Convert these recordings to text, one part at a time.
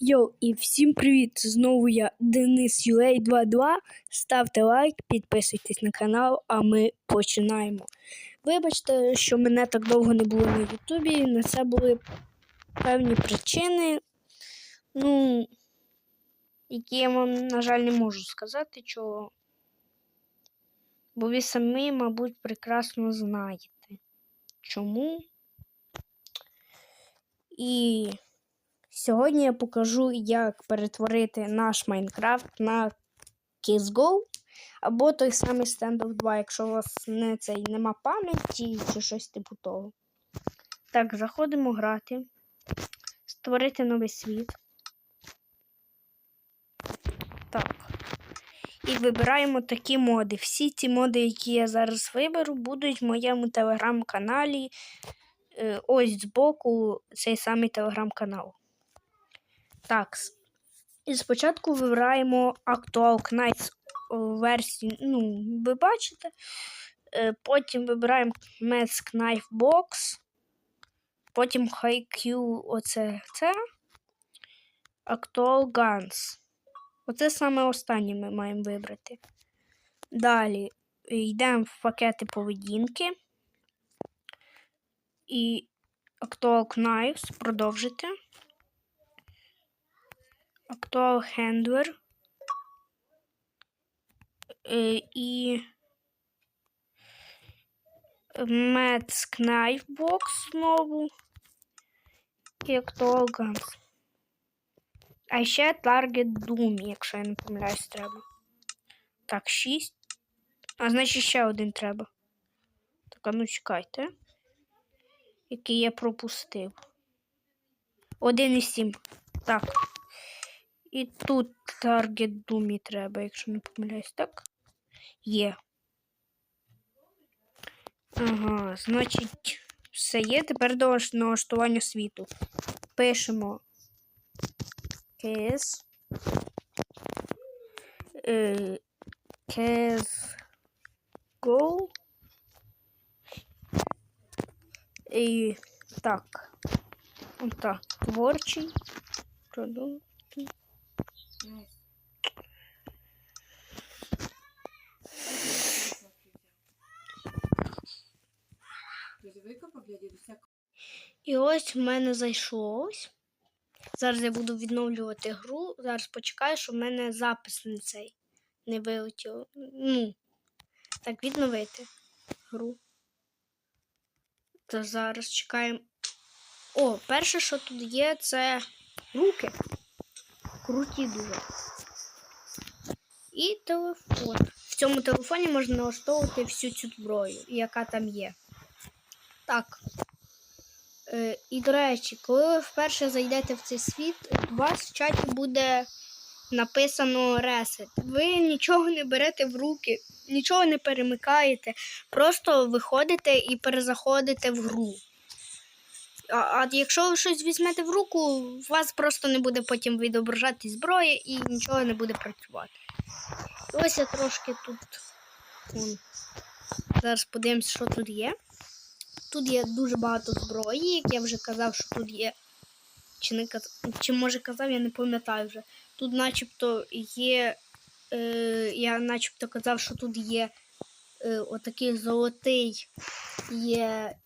Йоу, і всім привіт! Знову я Денис Юлей 22. Ставте лайк, підписуйтесь на канал, а ми починаємо. Вибачте, що мене так довго не було на Ютубі. На це були певні причини, ну, які я вам, на жаль, не можу сказати, чого. Бо ви самі, мабуть, прекрасно знаєте. Чому? І Сьогодні я покажу, як перетворити наш Майнкрафт на CSGO або той самий Standoff 2, якщо у вас не цей нема пам'яті чи щось типу того. Так, заходимо грати, створити новий світ. Так. І вибираємо такі моди. Всі ці моди, які я зараз виберу, будуть в моєму телеграм-каналі. Е, Ось збоку цей самий телеграм-канал. Так. І спочатку вибираємо Actual Knights версію, ну, ви бачите. Е, Потім вибираємо Mask Knife Box. Потім HiQ оце це. Actual Guns. Оце саме останнє ми маємо вибрати. Далі йдемо в пакети поведінки. І Actual Knives продовжити. Actual Handler е, і Mets Knife Box знову і Actual Guns. А ще Target Doom, якщо я не помиляюсь, треба. Так, 6. А значить ще один треба. Так, а ну чекайте. Який я пропустив. 1,7. Так. І тут таргет думі треба, якщо не помиляюсь, так? Є. Ага, значить, все є. Тепер до налаштування світу. Пишемо KS. Е, KS Go. І так. Отак. Творчий. Продукт. І ось в мене зайшло ось. Зараз я буду відновлювати гру. Зараз почекаю, щоб в мене запис не цей не вилетів. Ну, так, відновити гру. То зараз чекаємо. О, перше, що тут є, це руки. Круті дуже. І телефон. В цьому телефоні можна налаштовувати всю цю зброю, яка там є. Так. Е, І, до речі, коли ви вперше зайдете в цей світ, у вас в чаті буде написано ресет. Ви нічого не берете в руки, нічого не перемикаєте, просто виходите і перезаходите в гру. А, а якщо ви щось візьмете в руку, у вас просто не буде потім відображати зброя і нічого не буде працювати. Ось я трошки тут. Вон. Зараз подивимось, що тут є. Тут є дуже багато зброї, як я вже казав, що тут є. Чи не казав, чи може казав, я не пам'ятаю вже. Тут начебто є. Е, Я начебто казав, що тут є е, отакий золотий є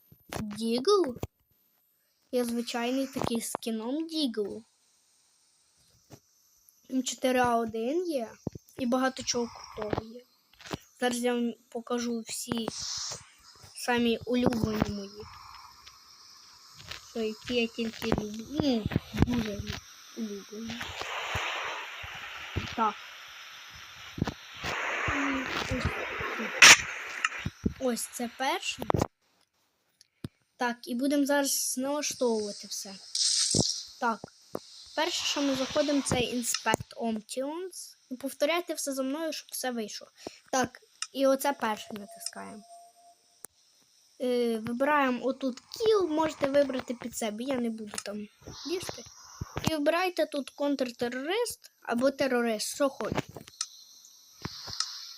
Дігл. Є звичайний такий з кіном Дігл. М4А1 є. І багато чого крутого є. Зараз я вам покажу всі самі улюблені мої. Що які я тільки люблю. Ну, дуже улюблені. Так. Ось, це перше. Так, і будемо зараз налаштовувати все. Так. Перше, що ми заходимо, це Inspect Options. І повторяйте все за мною, щоб все вийшло. Так, і оце перше натискаємо. Е, Вибираємо отут kill, можете вибрати під себе, я не буду там лізти. І вибирайте тут контртерорист або терорист, що хочете.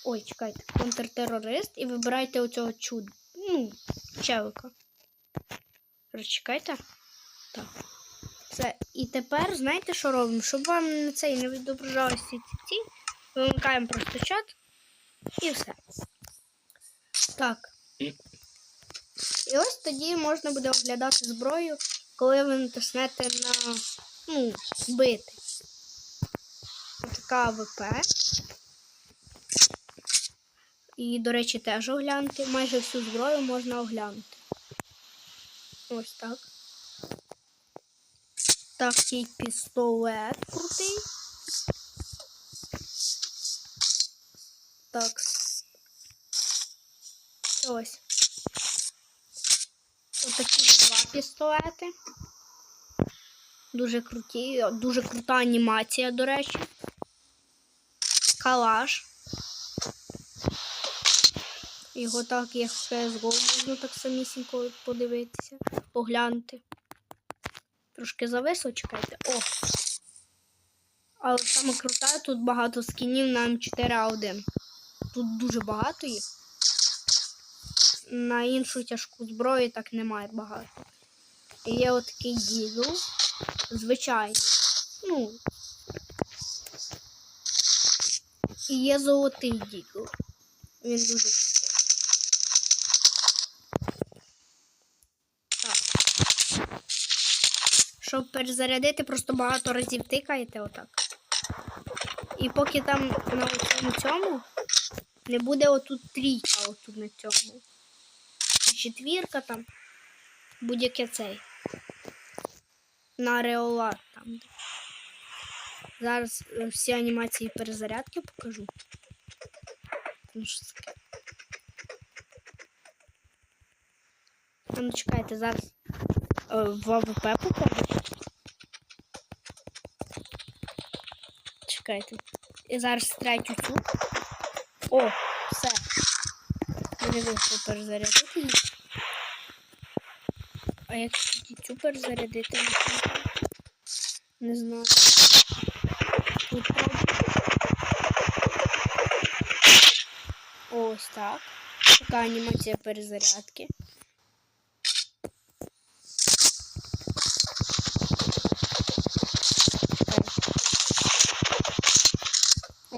Ой, чекайте, контртерорист і вибирайте оцього чуд. Ну, челика. Чекайте. Так. Все. І тепер, знаєте, що робимо? Щоб вам на цей не відображалися ці ці, вимикаємо просто чат і все. Так. І ось тоді можна буде оглядати зброю, коли ви натиснете на ну, бити. Така АВП. І, до речі, теж оглянути. Майже всю зброю можна оглянути. Ось так. Такий пістолет крутий. Так. Ось. Отакі два пістолети. Дуже круті, дуже крута анімація, до речі. Калаш. Його так, як CSGO, можна так самісінько подивитися, поглянути. Трошки зависло, чекайте. О! Але саме круте, тут багато скінів на М4А1. Тут дуже багато їх. На іншу тяжку зброю так немає багато. І є отакий дізел. Звичайний. Ну. І є золотий дізел. Він дуже крутий. Так. Щоб перезарядити, просто багато разів тикаєте отак. І поки там на цьому не буде отут трійка, отут на цьому. Четвірка там. Будь-яке цей. На реола там. Зараз е, всі анімації перезарядки покажу. Ну, чекайте, зараз е, в АВП покажу. Чекайте. І зараз третю цю. О, все. Мені вийшло перезарядити її. А як цю перезарядити? Не знаю. Ось так. Така анімація перезарядки.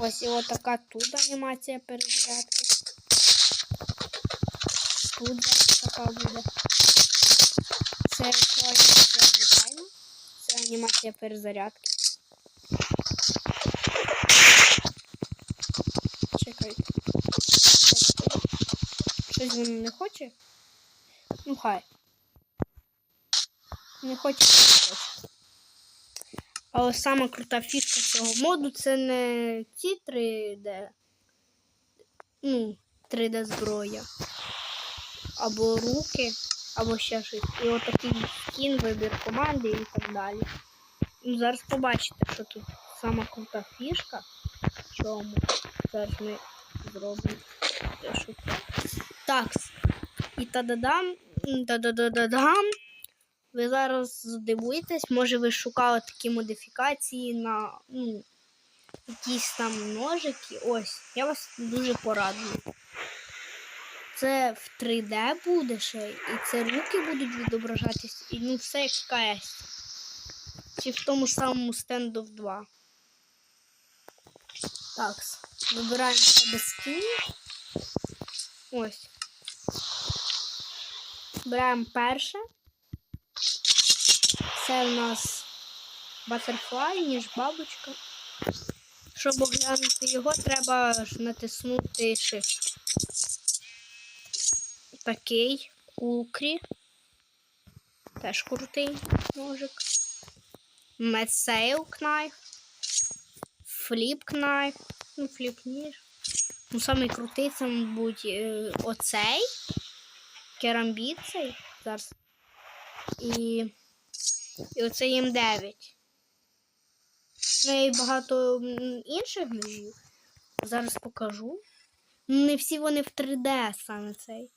Ось і отака тут анімація перезарядки. Тут така буде. Це анімація. Це анімація перезарядки. Чекайте. Щось воно не хоче? Ну хай. Не хоче, не хоче. Але сама крута фішка цього моду це не ці 3D. Ну, 3D зброя. Або руки, або ще щось. І отакий скін, вибір команди і так далі. Ну, зараз побачите, що тут сама крута фішка. Чому? Зараз ми зробимо те, що так. І та-да-дам, та-да-да-да-дам. Ви зараз здивуєтесь, може ви шукали такі модифікації на ну, якісь там ножики. Ось, я вас дуже порадую. Це в 3D буде ще, і це руки будуть відображатись, і ну все як в КС. Чи в тому самому Standoff 2. Так, вибираємо себе скін. Ось. Беремо перше. Це в нас Butterfly, ніж бабочка. Щоб оглянути його, треба натиснути Shift. Такий кукрі. Теж крутий ножик. Медсейл кнайф. Фліп кнайф. Ну, фліп ніж. Ну, самий крутий це, мабуть, е, оцей. Керамбіт цей. Зараз. І. І оцей М9. Ну і багато інших ножів. Зараз покажу. Ну, Не всі вони в 3D саме цей.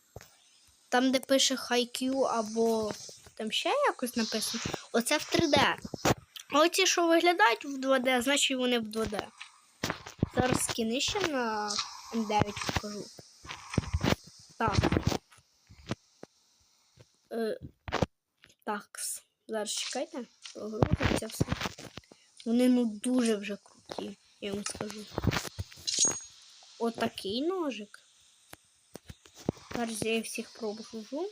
Там, де пише HiQ або там ще якось написано. Оце в 3D. А оці, що виглядають в 2D, значить вони в 2D. Зараз скини ще на М9 покажу. Так. Е, так. Зараз чекайте, прогрузиться все. Вони ну дуже вже круті, я вам скажу. Отакий ножик. Зараз я їх всіх пробужу,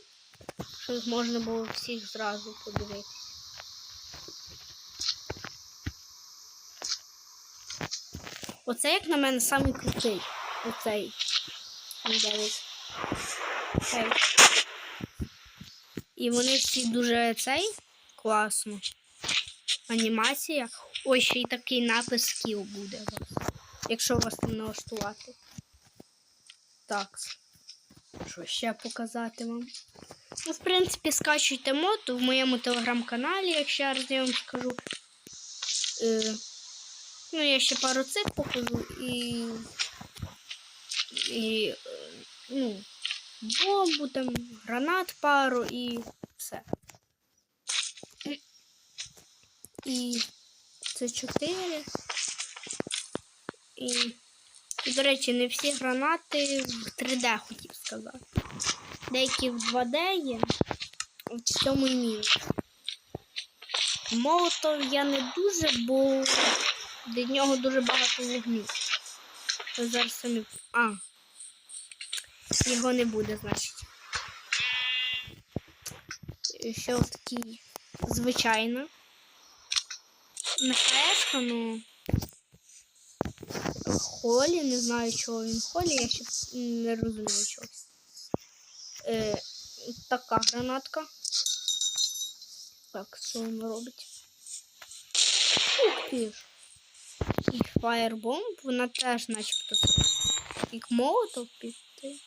щоб можна було всіх зразу подивитися. Оце, як на мене, самий крутий. Оцей. Дивись. І вони всі дуже цей класно. Анімація. Ой, ще й такий напис скіл буде. Якщо вас там налаштувати. Так. Що ще показати вам? Ну, в принципі, скачуйте мод в моєму телеграм-каналі, якщо я раз я вам скажу. Е, ну, я ще пару цих покажу і. І. е, Ну, бомбу, там, гранат пару і все. І це 4. І, і, до речі, не всі гранати в 3D хотів сказати. Деякі в 2D є, в цьому і мінус. Молотов я не дуже, бо від нього дуже багато вогню. Ви зараз самі. А. Його не буде, значить. І Ще такий звичайно. Не хаешка, ну. Холі, не знаю, чого він холі, я ще не розумію чого. Е, така гранатка. Так, що він робить? Ух ти ж. І фаєрбомб, вона теж начебто. Як молотов піти.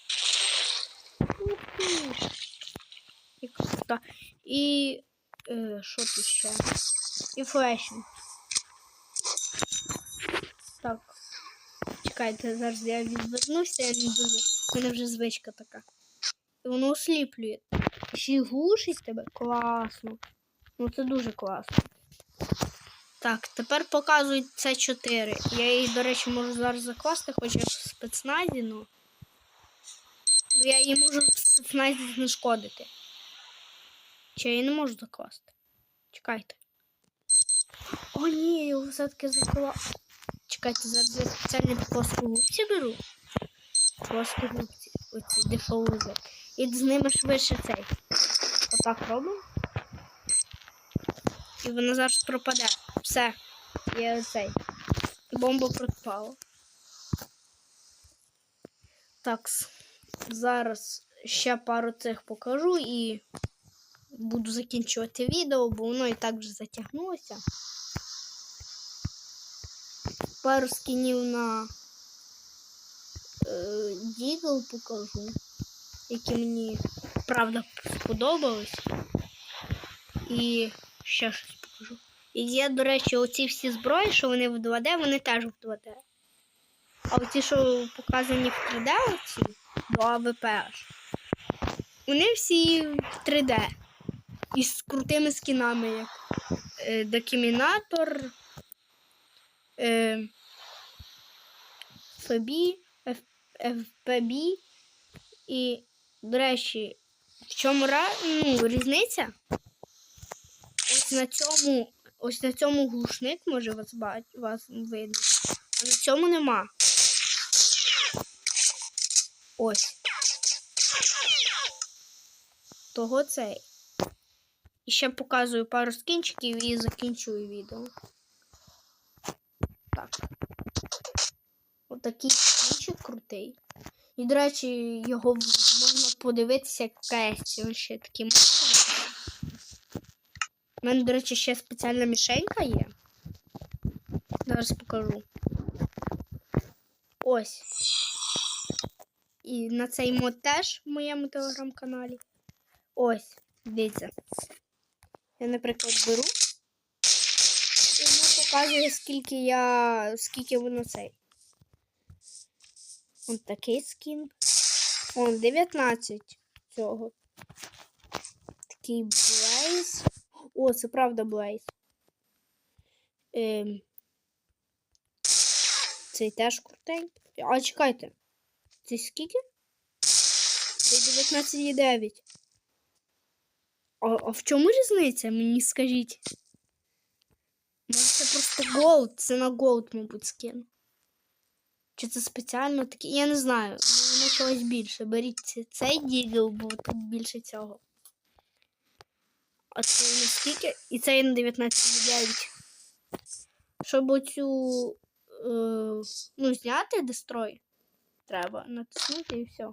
Ух ти ж. І крута. І е, що тут ще? І флешінг. Так. Чекайте, зараз я відвернуся, я не дуже. У мене вже звичка така. Воно осліплює. Ще й глушить тебе. Класно. Ну це дуже класно. Так, тепер показують це 4. Я її, до речі, можу зараз закласти, хоча в спецназі. Ну, Я її можу в спецназі знешкодити. Чи я її не можу закласти? Чекайте. О, ні, я його все-таки заклав. Чекайте, зараз я спеціальні плоскогубці беру. Плоскогубці. Оці дефаузи. І з ними швидше цей. Отак робимо. І вона зараз пропаде. Все. Є цей. Бомба пропала. Так. Зараз ще пару цих покажу і буду закінчувати відео, бо воно і так вже затягнулося. Пару скінів на е, Дігл покажу, які мені правда сподобались. І ще щось покажу. І є, до речі, оці всі зброї, що вони в 2D, вони теж в 2D. А оці, що показані в 3D, оці до АВП вони всі в 3D. І з крутими скінами, як е, Докімінатор, е, Ф- ФПБ. І, до речі, в чому ну, різниця? Ось на цьому, ось на цьому глушник може вас бач, вас видно. А на цьому нема. Ось. Того цей. І ще показую пару скінчиків і закінчую відео. Отакий скінчик крутий. І, до речі, його можна подивитися як КС. Він ще такий. У мене, до речі, ще спеціальна мішенька є. Зараз покажу. Ось. І на цей мод теж в моєму телеграм-каналі. Ось, дивіться. Я, наприклад, беру. І воно показує, скільки я. скільки воно цей. Ось такий скін. Он 19 цього. Такий Блейз. О, це правда Блейз. Ем. Цей теж крутий. А чекайте. Це скільки? Це 19,9. А, а в чому різниця? Мені скажіть. Може, це просто голд, це на голд, мабуть, скину. Чи це спеціально таке? Я не знаю. Воно чогось більше. Беріть цей дігл, бо тут більше цього. А це на скільки? І цей на 19,9. Щоб оцю е, ну, зняти дестрой, треба натиснути і все.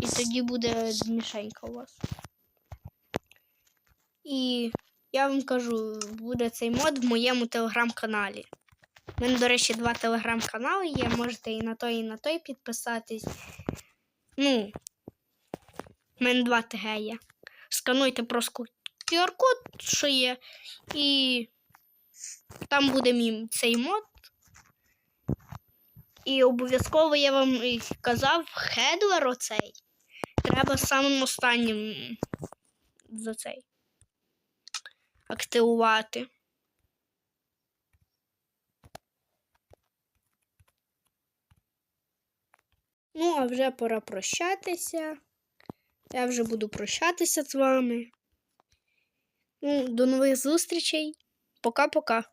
І тоді буде мішенька у вас. І я вам кажу, буде цей мод в моєму телеграм-каналі. У мене, до речі, два телеграм-канали є. Можете і на той, і на той підписатись. Ну, у мене два ТГ є. Скануйте просто QR-код, що є, і там буде мій цей мод. І обов'язково я вам казав, хедлер оцей. Треба самим останнім за цей активувати. Ну, а вже пора прощатися. Я вже буду прощатися з вами. Ну, до нових зустрічей. Пока-пока.